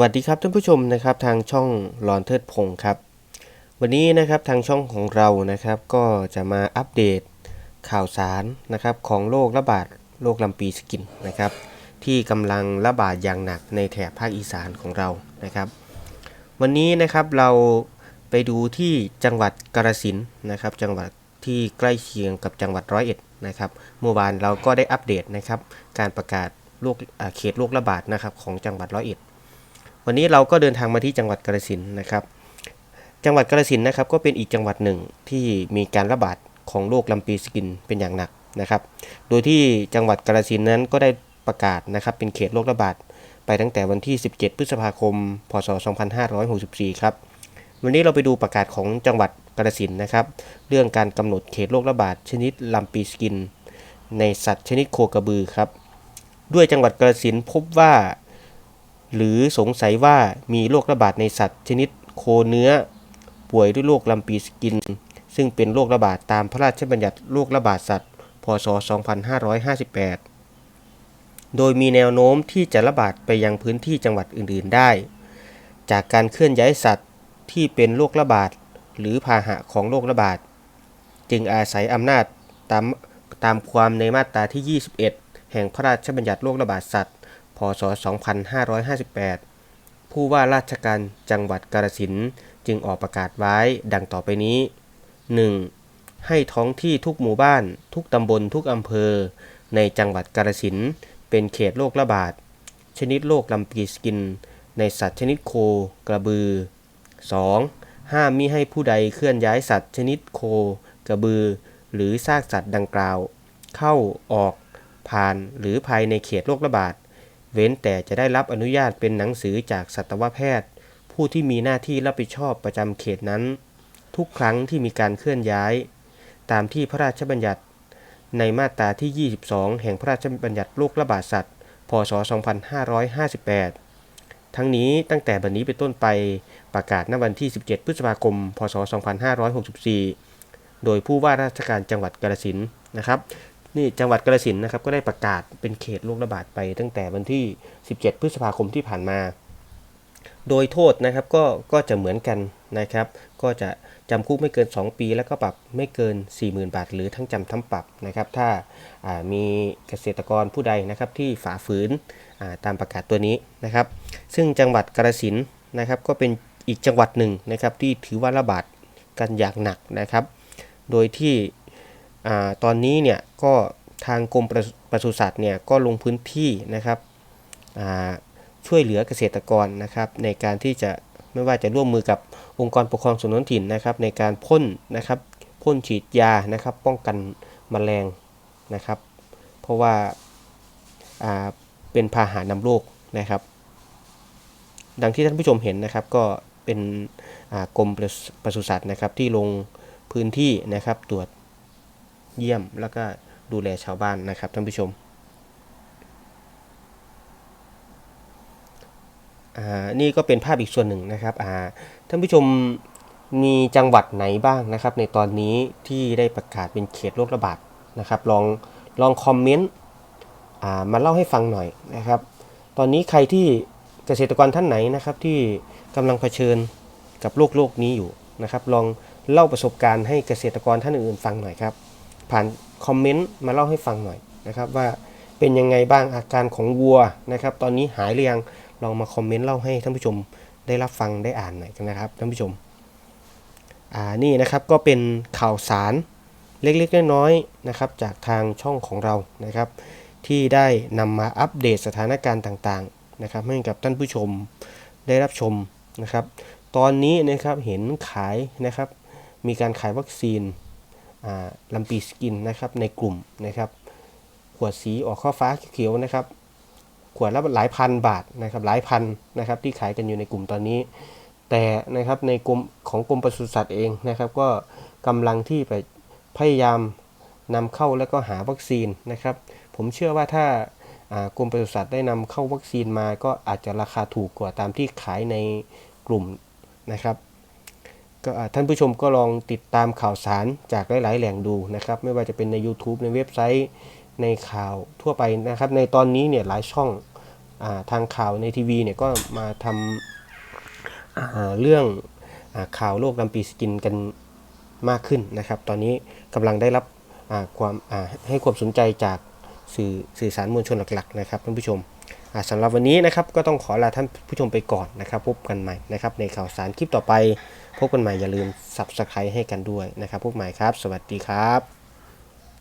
วัสดีครับท่านผู้ชมนะครับทางช่องรอนเทิดพงศ์ครับ วันนี้นะครับทางช่องของเรานะครับก็จะมาอัปเดตข่าวสารนะครับของโรคระบาดโรคลำปีสกินนะครับ ที่กำลังระบาดอย่างหนักในแถบภาคอีสานของเรานะครับ วันนี้นะครับเราไปดูที่จังหวัดกาฬสินนะครับ จังหวัดที่ใกล้เคียงกับจังหวัดร้อยเอ็ดนะครับเมื่อวานเราก็ได้อัปเดตนะครับการประกาศโรคเขตโรคระบาดนะครับของจังหวัดร้อยเอ็ด วันนี้เราก็เดินทางมาที่จังหวัดกาฬสินนะครับ จังหวัดกาฬสินนะครับก็เป็นอีกจังหวัดหนึ่งที่มีการระบาดของโรคลำปีสกินเป็นอย่างหนักนะครับ โดยที่จังหวัดกาฬสินนั้นก็ได้ประกาศนะครับเป็นเขตโรคระบาดไปตั้งแต่วันที่ 17 พฤษภาคม พศ 2564 ครับ วันนี้เราไปดูประกาศของจังหวัดกาฬสินนะครับ เรื่องการกำหนดเขตโรคระบาดชนิดลำปีสกิน ในสัตว์ชนิดโคกระบือครับ ด้วยจังหวัดกาฬสินพบว่า หรือสงสัยว่ามีโรคระบาดในสัตว์ ชนิดโคเนื้อ ป่วยด้วยโรคลำปีสกิน ซึ่งเป็นโรคระบาดตามพระราชบัญญัติโรคระบาดสัตว์ พศ 2558 โดยมีแนวโน้มที่จะระบาดไปยังพื้นที่จังหวัดอื่น ๆ ได้ จากการเคลื่อนย้ายสัตว์ที่เป็นโรคระบาดหรือพาหะของโรคระบาด จึงอาศัยอำนาจตามตามความในมาตราที่ 21 แห่งพระราชบัญญัติโรคระบาดสัตว์ พศ 2558 ผู้ว่าราชการจังหวัดกาฬสินธุ์จึงออกประกาศไว้ดังต่อไปนี้ 1. ให้ท้องที่ทุกหมู่บ้าน ทุกตำบลทุกอำเภอ ในจังหวัดกาฬสินธุ์เป็นเขตโรคระบาด ชนิดโรคลำปีสกิน ในสัตว์ชนิดโคกระบือ 2. ห้ามมิให้ผู้ใดเคลื่อนย้ายสัตว์ชนิดโค กระบือ หรือซากสัตว์ดังกล่าว เข้าออกผ่านหรือภายในเขตโรคระบาด เว้นแต่จะได้รับอนุญาตเป็นหนังสือจากสัตวแพทย์ ผู้ที่มีหน้าที่รับผิดชอบประจำเขตนั้น ทุกครั้งที่มีการเคลื่อนย้าย ตามที่พระราชบัญญัติ ในมาตราที่ 22 แห่งพระราชบัญญัติโรคระบาดสัตว์ พศ 2558 ทั้งนี้ตั้งแต่บัดนี้เป็นต้นไปประกาศณวันที่ 17 พฤษภาคม พศ 2564 โดยผู้ว่าราชการจังหวัดกาฬสินธุ์นะครับ นี่จังหวัดกาฬสินนะครับก็ได้ประกาศเป็นเขตโรคระบาดไปตั้งแต่วันที่ 17 พฤษภาคมที่ผ่านมา โดยโทษนะครับก็ก็จะเหมือนกันนะครับ ก็จะจำคุกไม่เกิน 2 ปีแล้วก็ปรับไม่เกิน 40,000 บาท หรือทั้งจำทั้งปรับนะครับ ถ้าามีเกษตรกรผู้ใดนะครับที่ฝ่าฝืนาตามประกาศตัวนี้นะครับ ซึ่งจังหวัดกาฬสินนะครับก็เป็นอีกจังหวัดหนึ่งนะครับที่ถือว่าระบาดกันอย่างหนักนะครับ โดยที่ อตอนนี้เนี่ยก็ทางกรมปศุปศุสัตว์เนี่ยก็ลงพื้นที่นะครับช่วยเหลือเกษตรกรนะครับ ในการที่จะไม่ว่าจะร่วมมือกับองค์กรปกครองส่วนท้องถิ่นนะครับ ในการพ่นนะครับพ่นฉีดยานะครับ ป้องกันแมลงนะครับ เพราะว่าาเป็นพาหะนำโรคนะครับ ดังที่ท่านผู้ชมเห็นนะครับก็เป็นกรมปศุสัตว์นะครับที่ลงพื้นที่นะครับตรวจ เยี่ยมแล้วก็ดูแลชาวบ้านนะครับท่านผู้ชมอ่านี่ก็เป็นภาพอีกส่วนหนึ่งนะครับอ่าท่านผู้ชมมีจังหวัดไหนบ้างนะครับ ในตอนนี้ที่ได้ประกาศเป็นเขตโรคระบาดนะครับ ลองลองคอมเมนต์อ่ามาเล่าให้ฟังหน่อยนะครับ ตอนนี้ใครที่เกษตรกรท่านไหนนะครับที่กำลังเผชิญกับโรคโรคนี้อยู่นะครับ ลองเล่าประสบการณ์ให้เกษตรกรท่านอื่นๆฟังหน่อยครับ ผ่านคอมเมนต์มาเล่าให้ฟังหน่อยนะครับว่าเป็นยังไงบ้างอาการของวัวนะครับ ตอนนี้หายหรือยังลองมาคอมเมนต์เล่าให้ท่านผู้ชมได้รับฟังได้อ่านหน่อยกันนะครับท่านผู้ชมอ่านี่นะครับก็เป็นข่าวสารเล็กๆน้อยๆนะครับจากทางช่องของเรานะครับ ที่ได้นำมาอัปเดตสถานการณ์ต่างๆนะครับให้กับท่านผู้ชมได้รับชมนะครับ ตอนนี้นะครับเห็นขายนะครับมีการขายวัคซีน ลำปีสกินนะครับในกลุ่มนะครับ ขวดสีออกข้าวฟ้าเขียวนะครับ ขวดละหลายพันบาทนะครับหลายพันนะครับที่ขายกันอยู่ในกลุ่มตอนนี้ แต่นะครับในกลุ่มของกรมปศุสัตว์เองนะครับ ก็กำลังที่ไปพยายามนำเข้าแล้วก็หาวัคซีนนะครับ ผมเชื่อว่าถ้ากรมปศุสัตว์ได้นำเข้าวัคซีนมา ก็อาจจะราคาถูกกว่าตามที่ขายในกลุ่มนะครับ ก็ท่านผู้ชมก็ลองติดตามข่าวสารจากหลาย ๆ แหล่งดูนะครับ ไม่ว่าจะเป็นใน YouTube ในเว็บไซต์ในข่าวทั่วไปนะครับ ในตอนนี้เนี่ยหลายช่องอทางข่าวในทีวีเนี่ยก็มาทำเรื่องอข่าวโรคลำปีสกินกันมากขึ้นนะครับ ตอนนี้กำลังได้รับความให้ความสนใจจากสื่อสื่อสารมวลชนหลัก ๆ นะครับท่านผู้ชม สำหรับวันนี้นะครับก็ต้องขอลาท่านผู้ชมไปก่อนนะครับ พบกันใหม่นะครับในข่าวสารคลิปต่อไป พบกันใหม่อย่าลืม subscribe ให้กันด้วยนะครับพบใหม่ครับ สวัสดีครับ